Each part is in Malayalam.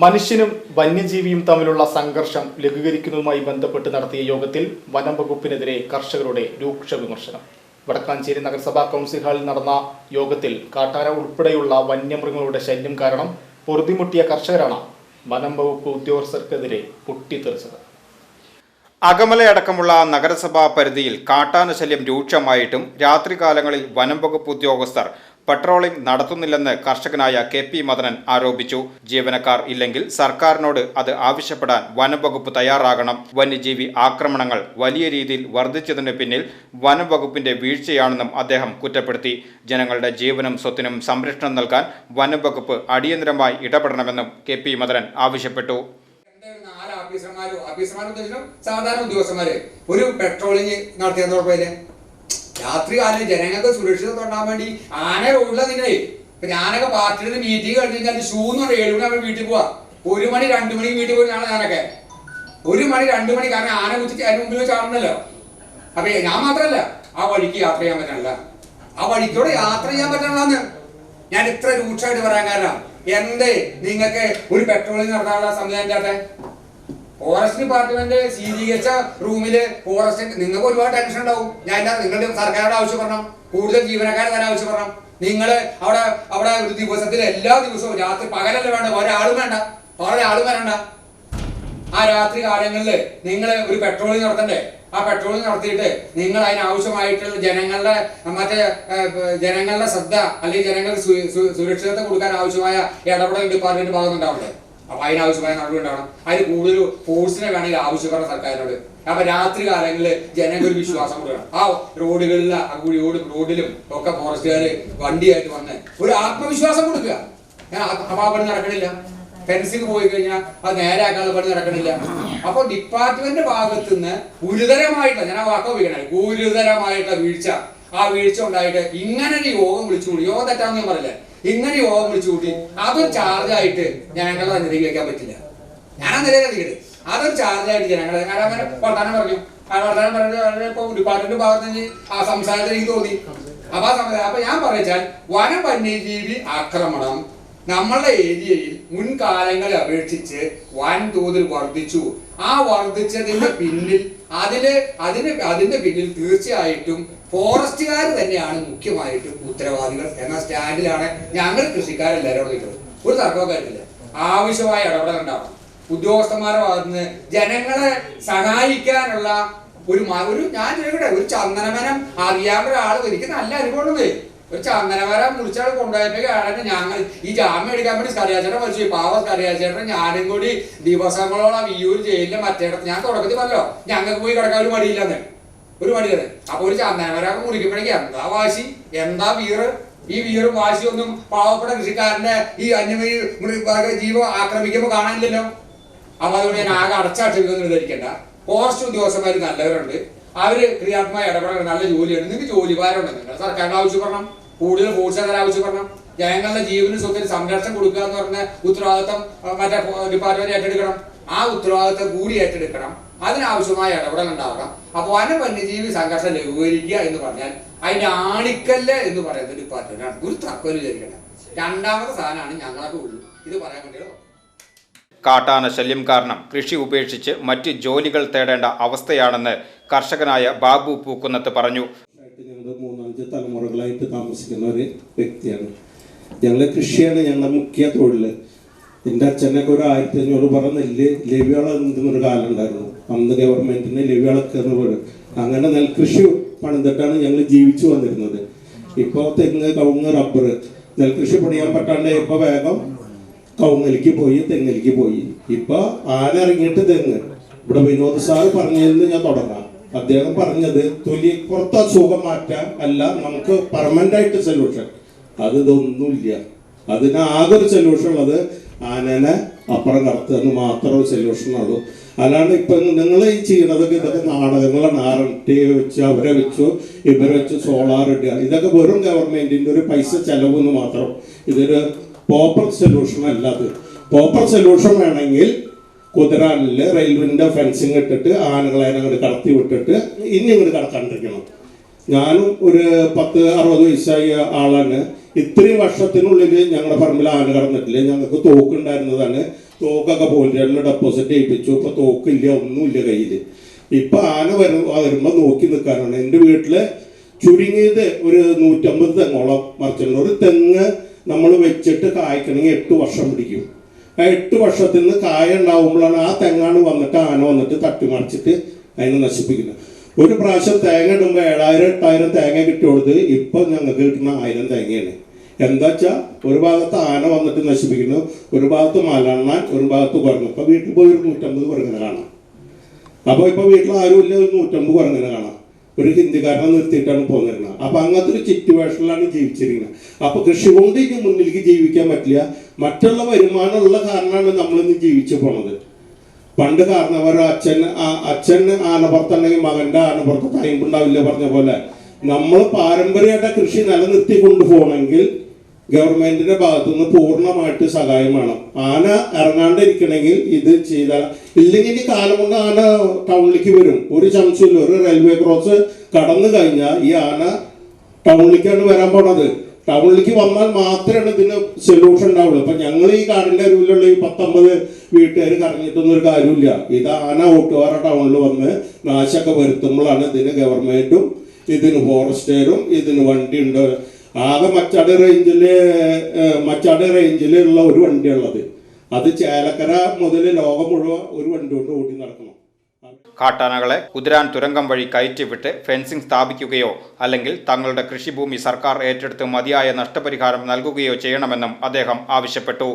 മനുഷ്യനും വന്യജീവിയും തമ്മിലുള്ള സംഘർഷം ലഘൂകരിക്കുന്നതുമായി ബന്ധപ്പെട്ട് നടത്തിയ യോഗത്തിൽ വനം വകുപ്പിനെതിരെ കർഷകരുടെ രൂക്ഷ വിമർശനം. വടക്കാഞ്ചേരി നഗരസഭാ കൗൺസിൽ ഹാളിൽ നടന്ന യോഗത്തിൽ കാട്ടാന ഉൾപ്പെടെയുള്ള വന്യമൃഗങ്ങളുടെ ശല്യം കാരണം പൊറുതിമുട്ടിയ കർഷകരാണ് വനം വകുപ്പ് ഉദ്യോഗസ്ഥർക്കെതിരെ പൊട്ടിത്തെറിച്ചത്. അകമലയടക്കമുള്ള നഗരസഭാ പരിധിയിൽ കാട്ടാന ശല്യം രൂക്ഷമായിട്ടും രാത്രികാലങ്ങളിൽ വനം വകുപ്പ് ഉദ്യോഗസ്ഥർ പട്രോളിംഗ് നടത്തുന്നില്ലെന്ന് കർഷകനായ കെ പി മദനൻ ആരോപിച്ചു. ജീവനക്കാർ ഇല്ലെങ്കിൽ സർക്കാരിനോട് അത് ആവശ്യപ്പെടാൻ വനംവകുപ്പ് തയ്യാറാകണം. വന്യജീവി ആക്രമണങ്ങൾ വലിയ രീതിയിൽ വർദ്ധിച്ചതിന് പിന്നിൽ വനംവകുപ്പിന്റെ വീഴ്ചയാണെന്നും അദ്ദേഹം കുറ്റപ്പെടുത്തി. ജനങ്ങളുടെ ജീവനും സ്വത്തിനും സംരക്ഷണം നൽകാൻ വനംവകുപ്പ് അടിയന്തരമായി ഇടപെടണമെന്നും കെ പി മദനൻ ആവശ്യപ്പെട്ടു. ഓഫീസർമാരും ഓഫീസർമാർ സാധാരണ ഉദ്യോഗസ്ഥന്മാര് ഒരു പെട്രോളിംഗ് നടത്തിയെന്ന് രാത്രി കാലം ജനങ്ങൾക്ക് സുരക്ഷിതത്വം ഉണ്ടാകാൻ വേണ്ടി ആന റോഡിലാണ് നിങ്ങളെ ഇപ്പൊ ഞാനൊക്കെ പാർട്ടിയുടെ മീറ്റിംഗ് കഴിഞ്ഞ് കഴിഞ്ഞാൽ ഷൂ എന്ന് പറഞ്ഞാൽ ഏഴ് മണി വീട്ടിൽ പോവാ. ഒരു മണി രണ്ടു മണി വീട്ടിൽ പോയി ഞാനൊക്കെ. ഒരു മണി രണ്ടു മണി കാരണം ആന കുത്തി അതിന് മുമ്പിൽ ചാടണല്ലോ. അപ്പൊ ഞാൻ മാത്രല്ല ആ വഴിക്ക് യാത്ര ചെയ്യാൻ പറ്റണില്ല. ആ വഴിക്കൂടെ യാത്ര ചെയ്യാൻ പറ്റണില്ലെന്ന്. ഞാൻ ഇത്ര രൂക്ഷമായിട്ട് പറയാൻ കാരണം എന്തേ നിങ്ങൾക്ക് ഒരു പെട്രോളിംഗ് നടത്താനുള്ള സംവിധാനം ഇല്ലാത്തെ? ഫോറസ്റ്റ് ഡിപ്പാർട്ട്മെന്റ് സ്വീകരിച്ച റൂമിൽ ഫോറസ്റ്റ് നിങ്ങൾക്ക് ഒരുപാട് ടെൻഷൻ ഉണ്ടാവും. ഞാൻ നിങ്ങളുടെ സർക്കാരോട് ആവശ്യപ്പെടണം. കൂടുതൽ ജീവനക്കാരെ തന്നെ ആവശ്യപ്പെടണം. നിങ്ങൾ അവിടെ അവിടെ ഒരു ദിവസത്തിൽ എല്ലാ ദിവസവും രാത്രി പകലല്ല വേണ്ട ഒരാളും വേണ്ട ഒരാളും വരണ്ട. ആ രാത്രി കാലങ്ങളിൽ നിങ്ങൾ ഒരു പെട്രോളിംഗ് നടത്തണ്ടേ? ആ പെട്രോളിംഗ് നടത്തിയിട്ട് നിങ്ങൾ അതിനാവശ്യമായിട്ടുള്ള ജനങ്ങളുടെ മറ്റേ ജനങ്ങളുടെ ശ്രദ്ധ അല്ലെങ്കിൽ ജനങ്ങൾക്ക് സുരക്ഷിതത്വം കൊടുക്കാൻ ആവശ്യമായ ഇടപെടൽ ഡിപ്പാർട്ട്മെന്റ് ഭാഗത്തുണ്ടാവണ്ടേ? അപ്പൊ അതിനാവശ്യമായ നടപടി ഉണ്ടാവണം. അതിന് കൂടുതൽ ഫോഴ്സിനെ വേണമെങ്കിൽ ആവശ്യപ്പെടണം സർക്കാരിനോട്. അപ്പൊ രാത്രി കാലങ്ങളിൽ ജനങ്ങൾ ഒരു വിശ്വാസം കൊടുക്കണം. ആ റോഡുകളിൽ റോഡ് റോഡിലും ഒക്കെ ഫോറസ്റ്റുകാർ വണ്ടിയായിട്ട് വന്ന് ഒരു ആത്മവിശ്വാസം കൊടുക്കുക. ഞാൻ പണി നടക്കണില്ല. ഫെൻസിങ് പോയി കഴിഞ്ഞാൽ അത് നേരെയാക്കാനുള്ള പണി നടക്കണില്ല. അപ്പൊ ഡിപ്പാർട്ട്മെന്റ് ഭാഗത്ത് നിന്ന് ഗുരുതരമായിട്ടുള്ള ഞാൻ ആ വാക്ക് ഉപയോഗിക്കണേ ഗുരുതരമായിട്ടുള്ള വീഴ്ച. ആ വീഴ്ച ഉണ്ടായിട്ട് ഇങ്ങനെ ഒരു യോഗം വിളിച്ചു യോഗം തെറ്റാന്ന് ഞാൻ പറയില്ല? ഇങ്ങനെ യോഗം വിളിച്ചു കൂട്ടി അതൊരു ചാർജായിട്ട് ജനങ്ങളെ നിലയിൽ വെക്കാൻ പറ്റില്ല. ഞാൻ നിലയിൽ അതൊരു ചാർജായിട്ട് ജനങ്ങളെ അങ്ങനെ വർത്താനം പറഞ്ഞു. വർത്താനം പറഞ്ഞത് ഇപ്പൊ ഡിപ്പാർട്ട്മെന്റ് ഭാഗത്ത് നിന്ന് ആ സംസാരത്തിൽ എനിക്ക് തോന്നി. അപ്പൊ ആ സമയത്ത് അപ്പൊ ഞാൻ പറഞ്ഞാൽ വന വന്യജീവി ആക്രമണം നമ്മളുടെ ഏരിയയിൽ മുൻകാലങ്ങളെ അപേക്ഷിച്ച് വൻതോതിൽ വർദ്ധിച്ചു. ആ വർദ്ധിച്ചതിന്റെ പിന്നിൽ അതിന് അതിന് അതിന്റെ പിന്നിൽ തീർച്ചയായിട്ടും ഫോറസ്റ്റുകാർ തന്നെയാണ് മുഖ്യമായിട്ടും ഉത്തരവാദികൾ എന്ന സ്റ്റാൻഡിലാണ് ഞങ്ങൾ കൃഷിക്കാരെല്ലാവരും നിൽക്കുന്നത്. ഒരു തർക്കവും കാര്യമില്ല. ആവശ്യമായ ഇടപെടൽ ഉണ്ടാവണം. ഉദ്യോഗസ്ഥന്മാരെ ഭാഗത്തുനിന്ന് ജനങ്ങളെ സഹായിക്കാനുള്ള ഒരു ഒരു ഞാൻ ചോദിക്കട്ടെ ഒരു ചന്ദനമരം അറിയാവുന്ന ഒരാൾ എനിക്ക് നല്ല അനുഭവമുണ്ട് ഒരു ചന്ദനമരം മുറിച്ചാൽ കൊണ്ടുപോയപ്പോഴാണ് ഞങ്ങൾ ഈ ജാമ്യം എടുക്കാൻ വേണ്ടി കറിയാച്ചേട്ടൻ മരിച്ചു. പാവ കറിയാച്ചേട്ടൻ ഞാനും കൂടി ദിവസങ്ങളോളം ഈ ഒരു ജയിലിലെ മറ്റേടത്ത് ഞാൻ തുടക്കത്തിൽ പറഞ്ഞല്ലോ ഞങ്ങൾക്ക് പോയി കിടക്കാൻ ഒരു മടിയില്ലെന്ന്. ഒരു മടിയാണ് അപ്പൊ ഒരു ചന്ദനമരം മുറിക്കുമ്പോഴേക്ക് എന്താ വാശി? എന്താ വീറ്? ഈ വീറും വാശിയൊന്നും പാവപ്പെട്ട കൃഷിക്കാരന്റെ ഈ അന്യമീ ജീവ ആക്രമിക്കുമ്പോൾ കാണാനില്ലല്ലോ. അപ്പൊ അതുകൊണ്ട് ഞാൻ ആകെ അടച്ചാക്ഷേപിക്കൊന്നും വിചാരിക്കണ്ട. ഫോറസ്റ്റ് ഉദ്യോഗസ്ഥന്മാർ നല്ലവരുണ്ട്. അവർ ക്രിയാത്മക ഇടപെടൽ നല്ല ജോലിയാണ് നിങ്ങൾക്ക് ജോലി ജോലിഭാരമുണ്ട്. നിങ്ങൾ സർക്കാരിന്റെ ആവശ്യപ്പെടണം. കൂടുതൽ ഫോഴ്സുകാർ ആവശ്യപ്പെടണം. ജനങ്ങളുടെ ജീവനും സ്വത്തിന് സംരക്ഷണം കൊടുക്കുക എന്ന് പറഞ്ഞ ഉത്തരവാദിത്തം മറ്റേ ഡിപ്പാർട്ട്മെന്റ് ഏറ്റെടുക്കണം. ആ ഉത്തരവാദിത്തം കൂടി ഏറ്റെടുക്കണം. അതിനാവശ്യമായ ഇടപെടൽ ഉണ്ടാവണം. അപ്പോൾ വന വന്യജീവി സംഘർഷം ലഘൂകരിക്കുക എന്ന് പറഞ്ഞാൽ അതിന്റെ ആണിക്കല്ല് എന്ന് പറയുന്ന ഒരു ആണ് ഒരു തർക്കം വിചാരിക്കണം രണ്ടാമത്തെ സാധനമാണ് ഞങ്ങളൊക്കെ ഉള്ളൂ. ഇത് പറയാൻ വേണ്ടിയോ കാട്ടാന ശല്യം കാരണം കൃഷി ഉപേക്ഷിച്ച് മറ്റ് ജോലികൾ തേടേണ്ട അവസ്ഥയാണെന്ന് കർഷകനായ ബാബു പൂക്കുന്നത്ത് പറഞ്ഞു. മൂന്നഞ്ച് തലമുറകളായിട്ട് താമസിക്കുന്ന ഒരു വ്യക്തിയാണ്. ഞങ്ങളെ കൃഷിയാണ് ഞങ്ങളുടെ മുഖ്യ തൊഴിൽ എന്റെ അച്ഛനൊക്കെ ഒരു ആയിരത്തി അഞ്ഞൂറ് പറ നെല്ല് ലവ്യളന്നൊരു കാലം ഉണ്ടായിരുന്നു. അന്ന് ഗവൺമെന്റിന് ലവ്യളക്ക് എന്ന് പറയും അങ്ങനെ നെൽകൃഷി പണിതിട്ടാണ് ഞങ്ങൾ ജീവിച്ചു വന്നിരുന്നത്. ഇപ്പോൾ തെങ്ങ് കവുങ്ങ് റബ്ബർ നെൽകൃഷി പണിയാൻ പറ്റാണ്ട് ഇപ്പോൾ വേഗം കവുങ്ങലിക്ക് പോയി തെങ്ങലിക്ക് പോയി. ഇപ്പൊ ആന ഇറങ്ങിയിട്ട് തെങ്ങ്. ഇവിടെ വിനോദ് സാർ പറഞ്ഞതിന് ഞാൻ തുടങ്ങാം. അദ്ദേഹം പറഞ്ഞത് തൊലി പുറത്ത് അസുഖം മാറ്റാൻ അല്ല നമുക്ക് പെർമനന്റ് ആയിട്ട് സൊല്യൂഷൻ അത് ഇതൊന്നുമില്ല. അതിന് ആകെ ഒരു സൊല്യൂഷൻ ഉള്ളത് ആനനെ അപ്പുറം കടത്തുക എന്ന് മാത്രമേ സൊല്യൂഷൻ ഉള്ളൂ. അല്ലാണ്ട് ഇപ്പൊ നിങ്ങൾ ഈ ചെയ്യണതൊക്കെ ഇതൊക്കെ നാടകങ്ങളാണ് ആർ ടി വെച്ച് അവരെ വെച്ചു ഇവരെ വെച്ച് സോളാർ ഇടുക. ഇതൊക്കെ വെറും ഗവൺമെന്റിന്റെ ഒരു പൈസ ചെലവ് എന്ന് മാത്രം. ഇതൊരു പ്രോപ്പർ സൊല്യൂഷൻ അല്ല അത്. പ്രോപ്പർ സൊല്യൂഷൻ വേണമെങ്കിൽ കുതിരാനിൽ റെയിൽവേന്റെ ഫെൻസിങ് ഇട്ടിട്ട് ആനകളെ അങ്ങോട്ട് കടത്തി വിട്ടിട്ട് ഇനി ഇങ്ങോട്ട് കടക്കാണ്ടിരിക്കണം. ഞാനും ഒരു പത്ത് അറുപത് വയസ്സായ ആളാണ്. ഇത്രയും വർഷത്തിനുള്ളിൽ ഞങ്ങളുടെ പറമ്പിൽ ആന കടന്നിട്ടില്ല. ഞങ്ങൾക്ക് തോക്കുണ്ടായിരുന്നതാണ് തോക്കൊക്കെ പോലീസുകളിൽ ഡെപ്പോസിറ്റ് ഏൽപ്പിച്ചു. ഇപ്പൊ തോക്കില്ല ഒന്നുമില്ല കയ്യിൽ ഇപ്പൊ ആന വരും വരുമ്പോ നോക്കി നിൽക്കാനാണ് എന്റെ വീട്ടിൽ ചുരുങ്ങിയത് ഒരു നൂറ്റമ്പത് തെങ്ങോളം മറിച്ചിട്ടുണ്ട്. ഒരു തെങ്ങ് നമ്മൾ വെച്ചിട്ട് കായ്ക്കണമെങ്കിൽ എട്ട് വർഷം പിടിക്കും. ആ എട്ട് വർഷത്തിൽ നിന്ന് കായ ഉണ്ടാവുമ്പോഴാണ് ആ തെങ്ങാണ് വന്നിട്ട് ആന വന്നിട്ട് തട്ടി തട്ടിമറിച്ചിട്ട് അതിനെ നശിപ്പിക്കുന്നത്. ഒരു പ്രാവശ്യം തേങ്ങ ഇടുമ്പോൾ ഏഴായിരം എട്ടായിരം തേങ്ങ കിട്ടിയോടത് ഇപ്പൊ ഞങ്ങൾക്ക് കിട്ടുന്ന ആയിരം തേങ്ങയാണ്. എന്താ വെച്ചാൽ ഒരു ഭാഗത്ത് ആന വന്നിട്ട് നശിപ്പിക്കുന്നു ഒരു ഭാഗത്ത് മലണ്ണാൻ ഒരു ഭാഗത്ത് കുരങ്ങ് ഇപ്പൊ വീട്ടിൽ പോയി ഒരു നൂറ്റമ്പത് കുരങ്ങനെ കാണാം. അപ്പൊ ഇപ്പൊ വീട്ടിൽ ആരുമില്ല ഒരു നൂറ്റമ്പത് കുരങ്ങനെ കാണാം. ഒരു ഹിന്ദിക്കാരനെ നിർത്തിയിട്ടാണ് പോന്നിരുന്നത്. അപ്പൊ അങ്ങനത്തെ ഒരു സിറ്റുവേഷനിലാണ് ജീവിച്ചിരിക്കുന്നത്. അപ്പൊ കൃഷി കൊണ്ട് ഇനി മുന്നിലേക്ക് ജീവിക്കാൻ പറ്റില്ല. മറ്റുള്ള വരുമാനമുള്ള കാരണമാണ് നമ്മൾ ഇന്ന് ജീവിച്ചു പോണത്. പണ്ട് കാരണവർ അച്ഛൻ അച്ഛൻ ആനപ്പുറത്തുണ്ടെങ്കിൽ മകന്റെ ആനപ്പുറത്ത് തയ്യുണ്ടാവില്ല പറഞ്ഞ പോലെ നമ്മൾ പാരമ്പര്യമായിട്ട് കൃഷി നിലനിർത്തി കൊണ്ടുപോകണമെങ്കിൽ ഗവൺമെന്റിന്റെ ഭാഗത്തുനിന്ന് പൂർണമായിട്ട് സഹായം വേണം. ആന ഇറങ്ങാണ്ടിരിക്കണമെങ്കിൽ ഇത് ചെയ്താൽ ഇല്ലെങ്കിൽ ഇനി കാലം കൊണ്ട് ആന ടൗണിലേക്ക് വരും. ഒരു ചമച്ചില്ല ഒരു റെയിൽവേ ക്രോസ് കടന്നു കഴിഞ്ഞാൽ ഈ ആന ടൗണിലേക്കാണ് വരാൻ പോണത്. ടൗണിലേക്ക് വന്നാൽ മാത്രമാണ് ഇതിന് സൊല്യൂഷൻ ഉണ്ടാവുള്ളൂ. ഇപ്പൊ ഞങ്ങൾ ഈ കാടിന്റെ അരുവിലുള്ള ഈ പത്തൊമ്പത് വീട്ടുകാർ കറങ്ങിയിട്ടൊന്നും ഒരു കാര്യമില്ല. ഇത് ആന ഓട്ടുപാറ ടൗണിൽ വന്ന് നാശമൊക്കെ വരുത്തുമ്പോഴാണ് ഇതിന് ഗവൺമെന്റും ഇതിന് ഫോറസ്റ്റുകാരും ഇതിന് വണ്ടി ഉണ്ട് ആകെ മച്ചാട് റേഞ്ചിൽ ഏഹ്, മച്ചാട് റേഞ്ചിലുള്ള ഒരു വണ്ടിയുള്ളത് അത് ചേലക്കര മുതൽ ലോകം മുഴുവൻ ഒരു വണ്ടി കൊണ്ട് ഓടി നടക്കണം. കാട്ടാനകളെ കുതിരാൻ തുരങ്കം വഴി കയറ്റിവിട്ട് ഫെൻസിംഗ് സ്ഥാപിക്കുകയോ അല്ലെങ്കിൽ തങ്ങളുടെ കൃഷിഭൂമി സർക്കാർ ഏറ്റെടുത്ത് മതിയായ നഷ്ടപരിഹാരം നൽകുകയോ ചെയ്യണമെന്നും അദ്ദേഹം ആവശ്യപ്പെട്ടു.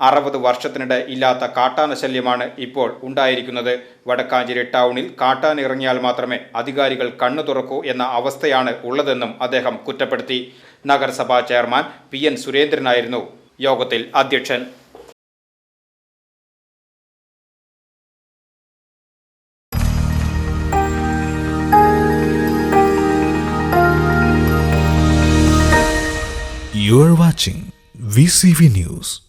അറുപത് വർഷത്തിനിടെ ഇല്ലാത്ത കാട്ടാന ശല്യമാണ് ഇപ്പോൾ ഉണ്ടായിരിക്കുന്നത്. വടക്കാഞ്ചേരി ടൗണിൽ കാട്ടാൻ ഇറങ്ങിയാൽ മാത്രമേ അധികാരികൾ കണ്ണു തുറക്കൂ എന്ന അവസ്ഥയാണ് ഉള്ളതെന്നും അദ്ദേഹം കുറ്റപ്പെടുത്തി. നഗരസഭാ ചെയർമാൻ പി എൻ സുരേന്ദ്രനായിരുന്നു യോഗത്തിൽ അധ്യക്ഷൻ You are watching VCV News.